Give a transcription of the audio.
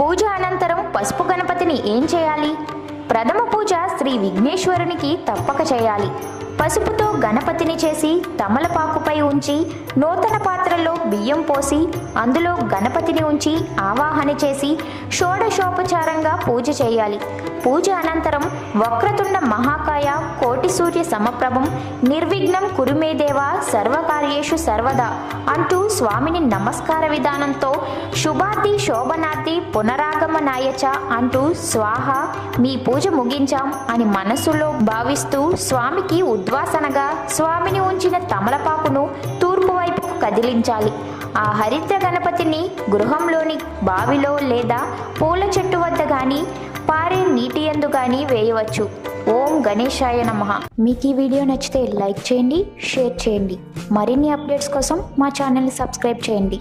పూజ అనంతరం పసుపు గణపతిని ఏం చేయాలి? ప్రథమ పూజ శ్రీ విఘ్నేశ్వరునికి తప్పక చేయాలి. పసుపుతో గణపతిని చేసి తమలపాకుపై ఉంచి నూతన పాత్రలో బియ్యం పోసి అందులో గణపతిని ఉంచి ఆవాహన చేసి షోడశోపచారంగా పూజ చేయాలి. పూజ అనంతరం వక్రతుండ మహాకాయ కోటి సూర్య సమప్రభం నిర్విఘ్నం కురుమేదేవ సర్వకార్యేషు సర్వదా అంటూ స్వామిని నమస్కార విధానంతో శుభార్థి శోభనార్థి పునరాగమనాయచ అంటూ స్వాహ మీ పూజ ముగించాం అని మనసులో భావిస్తూ స్వామికి ఉద్వాసనగా స్వామిని ఉంచిన తమలపాకును తూర్పు వైపుకు కదిలించాలి. ఆ హరిద్ర గణపతిని గృహంలోని బావిలో లేదా పూల చెట్టు వద్ద కానీ పారే నీటి ఎందు కానీ వేయవచ్చు. ఓం గణేశాయ నమ. మీకు ఈ వీడియో నచ్చితే లైక్ చేయండి షేర్ చేయండి. మరిన్ని అప్డేట్స్ కోసం మా ఛానల్ని సబ్స్క్రైబ్ చేయండి.